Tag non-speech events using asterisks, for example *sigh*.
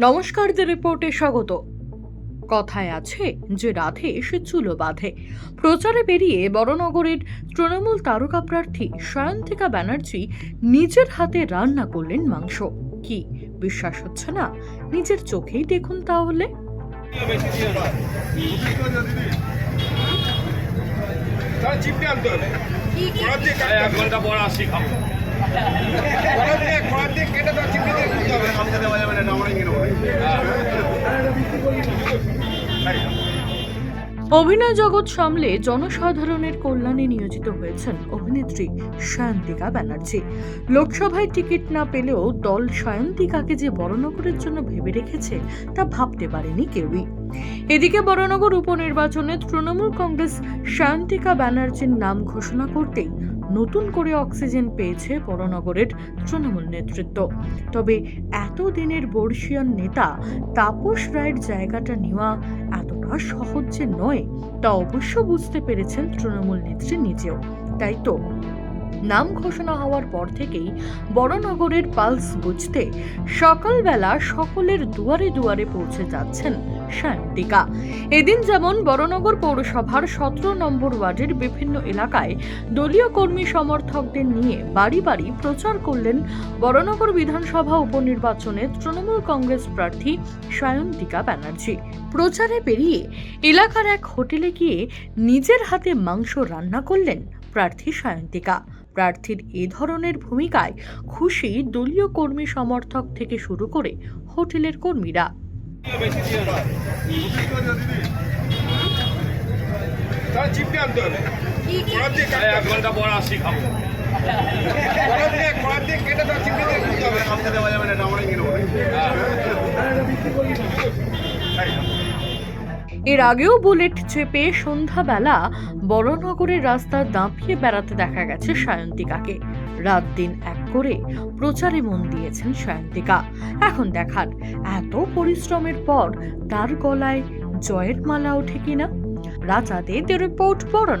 নমস্কার দ্য রিপোর্টে স্বাগত। কথায় আছে যে রাধে সে চুলো বাঁধে। প্রচারে বেরিয়ে বড়নগরের তৃণমূল তারকা প্রার্থী সায়ন্তিকা ব্যানার্জি নিজের হাতে রান্না করলেন মাংস। কি বিশ্বাস হচ্ছে না? নিজের চোখেই দেখুন তাহলে। এক ঘণ্টা পর আসি খাব। অভিনয় জগৎ সামলে জনসাধারণের কল্যাণে নিয়োজিত হয়েছেন অভিনেত্রী সায়ন্তিকা ব্যানার্জি। লোকসভায় টিকিট না পেলেও দল সায়ন্তিকাকে যে বড়নগরের জন্য ভেবে রেখেছে, তা ভাবতে পারেনি কেউই। এদিকে বড়নগর উপনির্বাচনে তৃণমূল কংগ্রেস সায়ন্তিকা ব্যানার্জির নাম ঘোষণা করতেই নতুন করে অক্সিজেন পেয়েছে বড়নগরের তৃণমূল নেতৃত্ব। তবে এতদিনের বর্ষীয় নেতা তাপস রায়ের জায়গাটা নেওয়া এতটা সহজ যে নয়, তা অবশ্য বুঝতে পেরেছেন তৃণমূল নেত্রী নিজেও। তাই তো? নাম ঘোষণা হওয়ার পর থেকেই বড়নগরের পালস বুঝতে সকালবেলা সকলের দুয়ারে দুয়ারে পৌঁছে যাচ্ছেন সায়ন্তিকা। এদিন যেমন বড়নগর পৌরসভার সতেরো নম্বর ওয়ার্ডের বিভিন্ন এলাকায় দলীয় কর্মী সমর্থকদের নিয়ে বাড়ি বাড়ি প্রচার করলেন বড়নগর বিধানসভা উপনির্বাচনে তৃণমূল কংগ্রেস প্রার্থী সায়ন্তিকা ব্যানার্জি। প্রচারে বেরিয়ে এলাকার এক হোটেলে গিয়ে নিজের হাতে মাংস রান্না করলেন প্রার্থী সায়ন্তিকা। প্রার্থীর এ ধরনের ভূমিকায় খুশি দলীয় কর্মী সমর্থক থেকে শুরু করে হোটেলের কর্মীরা। এক ঘণ্টা পর আসি খাব *laughs* কড়া দিয়ে কড়া দিয়ে কেটে তার চিপকে দিয়ে করতে হবে আমাকে দেওয়া যাবে না আমরাই কিনে এর আগেও বুলেট চেপে সন্ধ্যাবেলা বড়নগরের রাস্তা দাঁপিয়ে বেড়াতে দেখা গেছে সায়ন্তিকাকে। রাত দিন এক করে প্রচারে মন দিয়েছেন সায়ন্তিকা। এখন দেখার এত পরিশ্রমের পর তার গলায় জয়ের মালা ওঠে কিনা? রাজাদের রিপোর্ট পড়ন